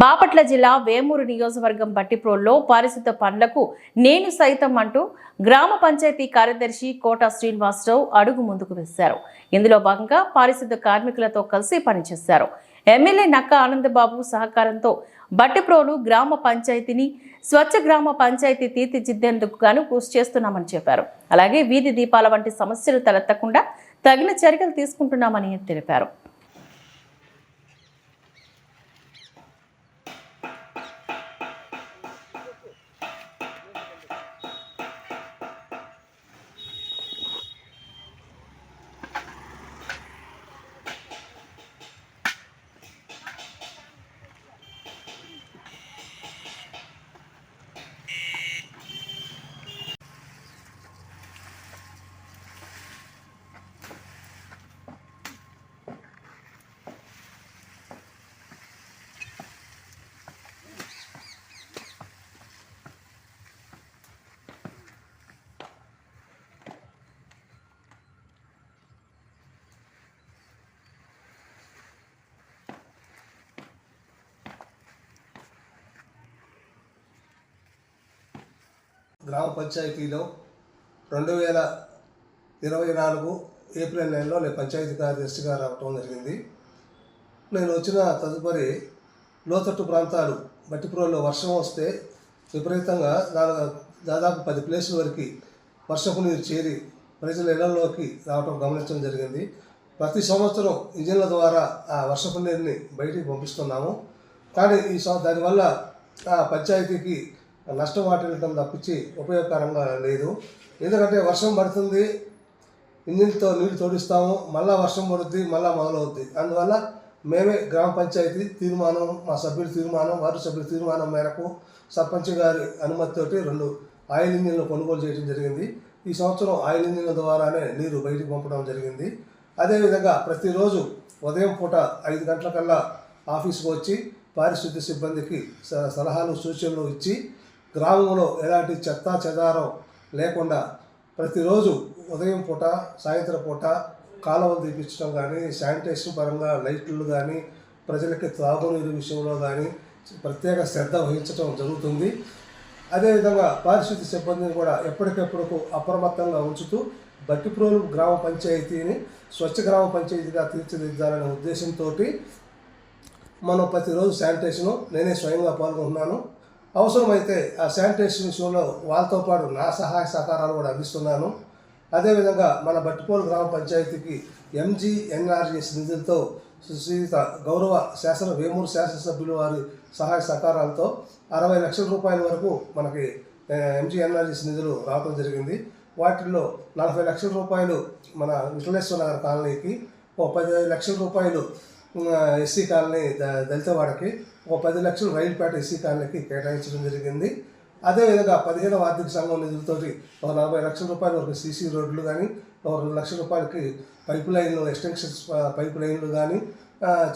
బాపట్ల జిల్లా వేమూరు నియోజకవర్గం బట్టిప్రోల్లో పారిశుద్ధ పనులకు నేను సైతం అంటూ గ్రామ పంచాయతీ కార్యదర్శి కోట శ్రీనివాసరావు అడుగు ముందుకు వేశారు. ఇందులో భాగంగా పారిశుద్ధ కార్మికులతో కలిసి పనిచేశారు. ఎమ్మెల్యే నక్క ఆనందబాబు సహకారంతో బట్టిప్రోలు గ్రామ పంచాయతీని స్వచ్ఛ గ్రామ పంచాయతీ తీర్చిదిద్దేందుకు గాను కృషి చేస్తున్నామని చెప్పారు. అలాగే వీధి దీపాల వంటి సమస్యలు తలెత్తకుండా తగిన చర్యలు తీసుకుంటున్నామని తెలిపారు. గ్రామ పంచాయతీలో రెండు వేల ఇరవై నాలుగు ఏప్రిల్ నెలలో నేను పంచాయతీ కార్యదర్శిగా రావటం జరిగింది. నేను వచ్చిన తదుపరి లోతట్టు ప్రాంతాలు మట్టిపురంలో వర్షం వస్తే విపరీతంగా దాదాపు దాదాపు పది ప్లేసుల వరకు వర్షపు నీరు చేరి ప్రజల ఇళ్ళలోకి రావటం గమనించడం జరిగింది. ప్రతి సంవత్సరం ఇంజిన్ల ద్వారా ఆ వర్షపు నీరుని బయటికి పంపిస్తున్నాము. కానీ ఈ దానివల్ల ఆ పంచాయతీకి నష్టం వాటిల్తం తప్పించి ఉపయోగకరంగా లేదు. ఎందుకంటే వర్షం పడుతుంది ఇంజిన్తో నీళ్ళు తోడిస్తాము మళ్ళా వర్షం పడుద్ది మళ్ళా మొదలవుద్ది. అందువల్ల మేమే గ్రామ పంచాయతీ తీర్మానం మా సభ్యుల తీర్మానం వార్డు సభ్యుల తీర్మానం మేరకు సర్పంచ్ గారి అనుమతితోటి రెండు ఆయిల్ ఇంజిన్లు కొనుగోలు చేయడం జరిగింది. ఈ సంవత్సరం ఆయిల్ ఇంజిన్ల ద్వారానే నీరు బయటికి పంపడం జరిగింది. అదేవిధంగా ప్రతిరోజు ఉదయం పూట ఐదు గంటలకల్లా ఆఫీస్కి వచ్చి పారిశుద్ధ్య సిబ్బందికి స- సలహాలు సూచనలు ఇచ్చి గ్రామంలో ఎలాంటి చెత్త చెదారం లేకుండా ప్రతిరోజు ఉదయం పూట సాయంత్రం పూట కాలువలు తీపించడం కానీ శానిటేషన్ పరంగా లైట్లు కానీ ప్రజలకి త్రాగునీరు విషయంలో కానీ ప్రత్యేక శ్రద్ధ వహించడం జరుగుతుంది. అదేవిధంగా పారిశుద్ధ్య సిబ్బందిని కూడా ఎప్పటికెప్పుడు అప్రమత్తంగా ఉంచుతూ బట్టిప్రోలు గ్రామ పంచాయతీని స్వచ్ఛ గ్రామ పంచాయతీగా తీర్చిదిద్దాలనే ఉద్దేశంతో మనం ప్రతిరోజు శానిటేషను నేనే స్వయంగా పాల్గొంటున్నాను. అవసరమైతే ఆ శానిటేషన్ విషయంలో వాళ్ళతో పాటు నా సహాయ సహకారాలు కూడా అందిస్తున్నాను. అదేవిధంగా మన బట్టిపోలు గ్రామ పంచాయతీకి ఎంజీఎన్ఆర్జీఎస్ నిధులతో సుశ్రీత గౌరవ శాసన వేమూరు శాసనసభ్యులు వారి సహాయ సహకారాలతో అరవై లక్షల రూపాయల వరకు మనకి ఎంజీఎన్ఆర్జీఎస్ నిధులు రావడం జరిగింది. వాటిల్లో నలభై లక్షల రూపాయలు మన విఠలేశ్వర నగర్ కాలనీకి ఓ పది లక్షల రూపాయలు ఎస్సీ కాలనీ ద- దళితవాడకి ఒక పది లక్షలు రైలుపేట ఎస్సీ కాలనీకి కేటాయించడం జరిగింది. అదేవిధంగా పదిహేనవ ఆర్థిక సంఘం నిధులతోటి ఒక నలభై లక్షల రూపాయల వరకు సీసీ రోడ్లు కానీ ఒక రెండు లక్షల రూపాయలకి పైప్ లైన్లు ఎక్స్టెన్షన్స్ ప- పైప్ లైన్లు కానీ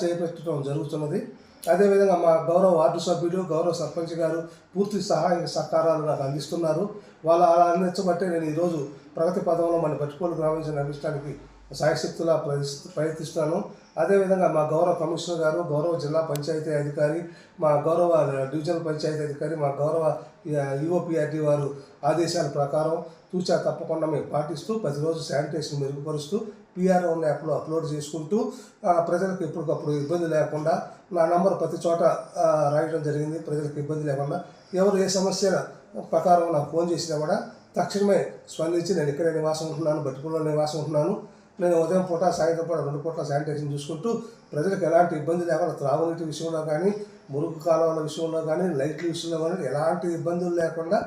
చేపట్టడం జరుగుతున్నది. అదేవిధంగా మా గౌరవ వార్డు సభ్యులు గౌరవ సర్పంచ్ గారు పూర్తి సహాయ సహకారాలు నాకు అందిస్తున్నారు. వాళ్ళ అలా అందించబట్టే నేను ఈరోజు ప్రగతి పదంలో మన పట్టుకోలు గ్రామించిన నడిపించడానికి సాయశక్తుల ప్రయత్నిస్తూ- ప్రయత్నిస్తున్నాను అదేవిధంగా మా గౌరవ కమిషనర్ గారు గౌరవ జిల్లా పంచాయతీ అధికారి మా గౌరవ డివిజనల్ పంచాయతీ అధికారి మా గౌరవ యుఓపిఆర్టీ వారు ఆదేశాల ప్రకారం తూచా తప్పకుండా మేము పాటిస్తూ ప్రతిరోజు శానిటేషన్ మెరుగుపరుస్తూ పిఆర్ఓ యాప్లో అప్లోడ్ చేసుకుంటూ ప్రజలకు ఎప్పటికప్పుడు ఇబ్బంది లేకుండా నా నంబర్ ప్రతి చోట రాయడం జరిగింది. ప్రజలకు ఇబ్బంది లేకుండా ఎవరు ఏ సమస్య ప్రకారం నాకు ఫోన్ చేసినా కూడా తక్షణమే స్పందించి నేను ఇక్కడే నివాసం ఉంటున్నాను బట్టుకుల్లో నివాసం ఉంటున్నాను. నేను ఉదయం పూట సాయంత్రం పూట రెండు పూట శానిటైజేషన్ చూసుకుంటూ ప్రజలకు ఎలాంటి ఇబ్బంది లేకుండా త్రాగునీటి విషయంలో కానీ మురుగు కాలువల విషయంలో కానీ లైట్ల విషయంలో కానీ ఎలాంటి ఇబ్బందులు లేకుండా